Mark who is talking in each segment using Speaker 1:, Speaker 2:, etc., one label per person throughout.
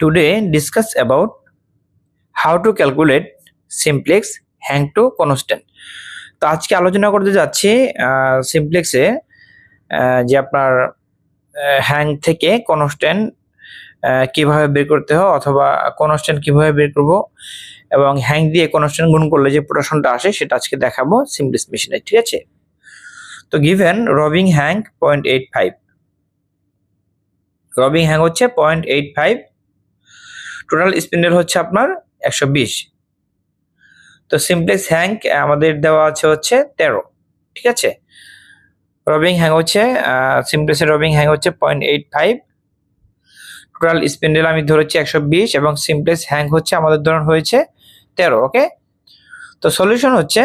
Speaker 1: Today, discuss about how to calculate simplex hang to constant. তো আজকে আলোচনা করতে যাচ্ছি সিমপ্লেক্সে যে আপনার হ্যাং থেকে কনস্ট্যান্ট কীভাবে বের করতে হয় অথবা কনস্ট্যান্ট কীভাবে বের করব এবং হ্যাং দিয়ে কনস্ট্যান্ট গুণ করলে যে প্রোডাকশনটা আসে সেটা আজকে দেখাবো সিমপ্লেক্স মেশিনে ঠিক আছে তো গিভেন রবিং হ্যাং পয়েন্ট এইট ফাইভ রবিং হ্যাং হচ্ছে point eight five total spindle হচ্ছে আপনার একশো বিশ। তো সিমপ্লেক্স হ্যাং আমাদের দেওয়া আছে হচ্ছে তেরো, ঠিক আছে? রবিং হ্যাং হচ্ছে সিমপ্লেক্সের রবিং হ্যাং হচ্ছে point eight five total spindle আমি ধরেছি একশো বিশ এবং সিমপ্লেক্স হ্যাং হচ্ছে আমাদের ধরন হয়েছে তেরো ওকে তো সলিউশন হচ্ছে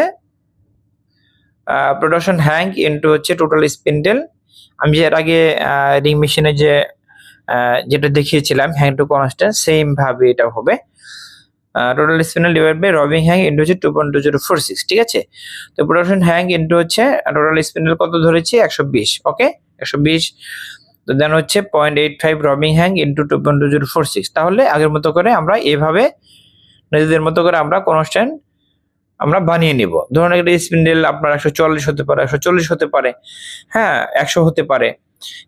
Speaker 1: প্রোডাকশন হ্যাং ইন্টু হচ্ছে টোটাল স্পিন্ডেল আমি যে এর আগে রিং মেশিনে যে যেটা দেখিয়েছিলাম হ্যাং টু কনস্ট্যান্ট সেম ভাবে এটা হবে। টোটাল স্পিনাল ডিভাইড বাই রবিং হ্যাং ইন্টু হচ্ছে two point two zero four six ঠিক আছে? তো প্রোডাকশন হ্যাং ইন্টু হচ্ছে টোটাল স্পিনাল কত ধরেছি? একশো বিশ ওকে একশো বিশ, তো দেন হচ্ছে point eight five রবিং hank into two point two zero four six তাহলে আগের মতো করে আমরা এভাবে নিজেদের মতো করে আমরা কনস্ট্যান্ট আমরা বানিয়ে নিব। ধরুন একটা স্পিন্ডেল আপনার একশো চল্লিশ হতে পারে, একশো চল্লিশ হতে পারে হ্যাঁ একশো হতে পারে।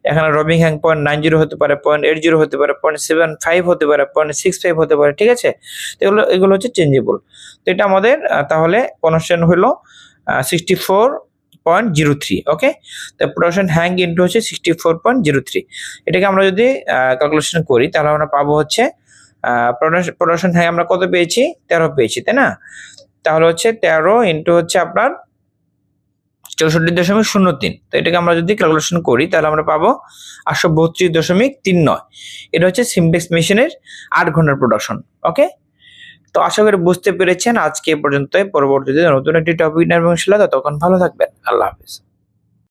Speaker 1: এখানে রবিং হ্যাং পয়েন্ট নাইন জিরো হতে পারে পয়েন্ট এইট জিরো হতে পারে পয়েন্ট সেভেন ফাইভ হতে পারে পয়েন্ট সিক্স ফাইভ হতে পারে, ঠিক আছে? তো এগুলো এগুলো হচ্ছে চেঞ্জেবল তো এটা আমাদের তাহলে কনস্ট্যান্ট হলো sixty four point zero three okay তো প্রোডাকশন হ্যাং ইন্টু হচ্ছে sixty four point zero three এটাকে আমরা যদি ক্যালকুলেশন করি, তাহলে আমরা পাবো হচ্ছে প্রোডাকশন হ্যাং আমরা কত পেয়েছি? তেরো পেয়েছি, তাই না? তাহলে হচ্ছে তেরো ইন্টু হচ্ছে আপনার চৌষট্টি দশমিক শূন্য তিন। তো এটাকে আমরা যদি ক্যালকুলেশন করি, তাহলে আমরা পাবো আটশো বত্রিশ দশমিক তিন নয়। এটা হচ্ছে সিমপ্লেক্স মেশিনের আট ঘণ্টার প্রোডাকশন ওকে তো আশা করি বুঝতে পেরেছেন। আজকে পর্যন্ত পরবর্তীতে নতুন একটি টপিক নিয়ে এবং ততক্ষণ ভালো থাকবেন। আল্লাহ হাফিজ।